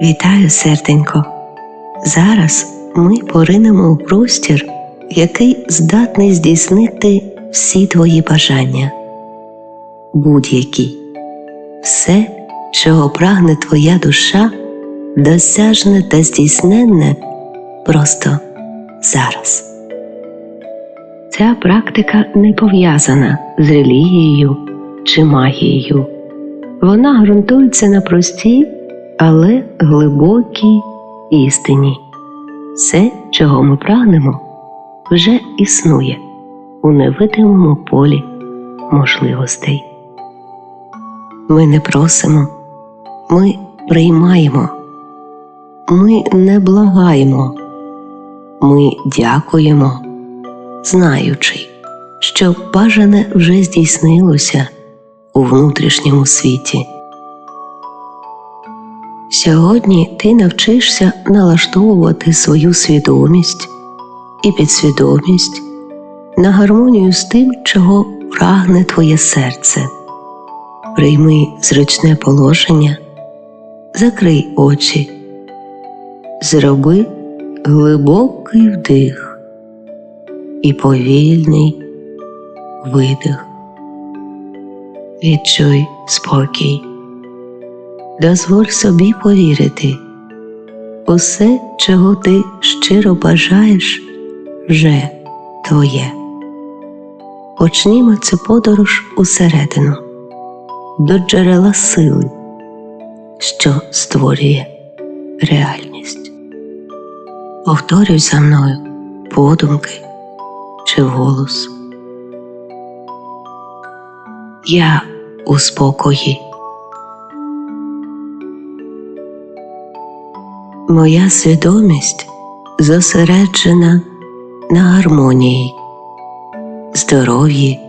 Вітаю, серденько. Зараз ми поринемо у простір, який здатний здійснити всі твої бажання. Будь-які. Все, чого прагне твоя душа, досяжне та здійсненне просто зараз. Ця практика не пов'язана з релігією чи магією. Вона ґрунтується на простій, але глибокій істині. Все, чого ми прагнемо, вже існує у невидимому полі можливостей. Ми не просимо, ми приймаємо, ми не благаємо, ми дякуємо, знаючи, що бажане вже здійснилося у внутрішньому світі. Сьогодні ти навчишся налаштовувати свою свідомість і підсвідомість на гармонію з тим, чого прагне твоє серце. Прийми зручне положення, закрий очі, зроби глибокий вдих і повільний видих. Відчуй спокій. Дозволь собі повірити, усе, чого ти щиро бажаєш, вже твоє. Почнімо цю подорож усередину, до джерела сили, що створює реальність. Повторюй за мною подумки чи голос. Я у спокої. Моя свідомість зосереджена на гармонії, здоров'ї,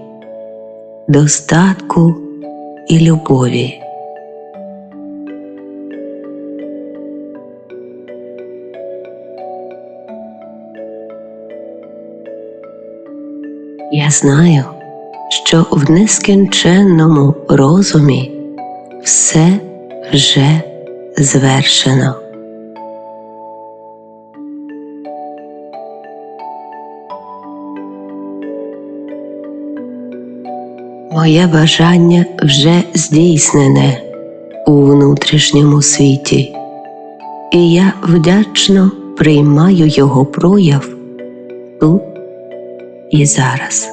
достатку і любові. Я знаю, що в нескінченному розумі все вже звершено. Моє бажання вже здійснене у внутрішньому світі, і я вдячно приймаю його прояв тут і зараз.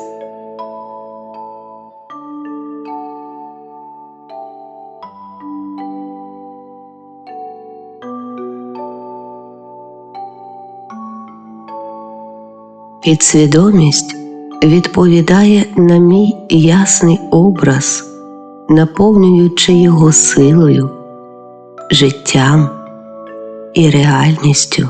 Підсвідомість відповідає на мій ясний образ, наповнюючи його силою, життям і реальністю.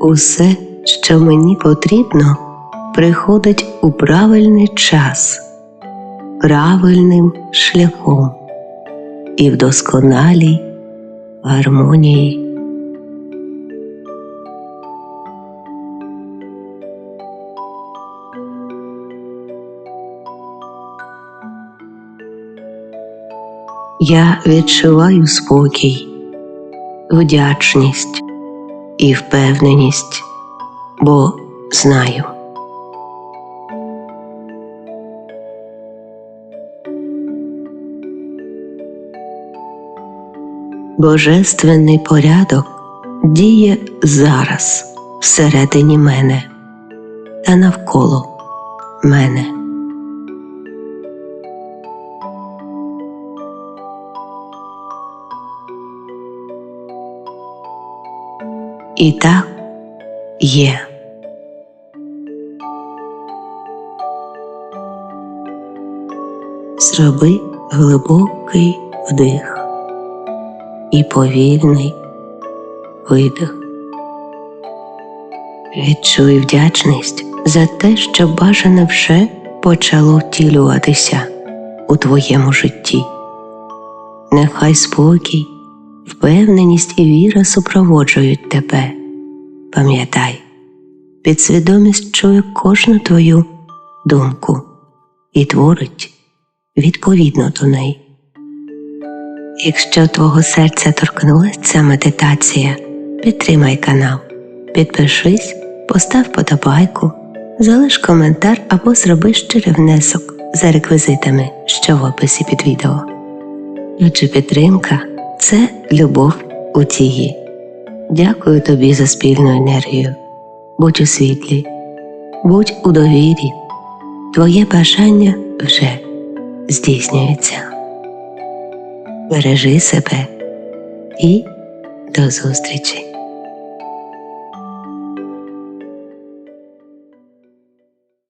Усе, що мені потрібно, приходить у правильний час правильним шляхом і в досконалій гармонії. Я відчуваю спокій, вдячність і впевненість, бо знаю. Божественний порядок діє зараз всередині мене та навколо мене. І так є. Зроби глибокий вдих і повільний видих. Відчуй вдячність за те, що бажане вже почало втілюватися у твоєму житті. Нехай спокій, впевненість і віра супроводжують тебе, Пам'ятай, підсвідомість чує кожну твою думку і творить відповідно до неї. Якщо твого серця торкнулася ця медитація, підтримай канал, підпишись, постав подобайку, залиш коментар або зроби щирий внесок за реквізитами, що в описі під відео. Адже підтримка це любов у дії. Дякую тобі за спільну енергію. Будь у світлі, будь у довірі. Твоє бажання вже здійснюється. Бережи себе і до зустрічі!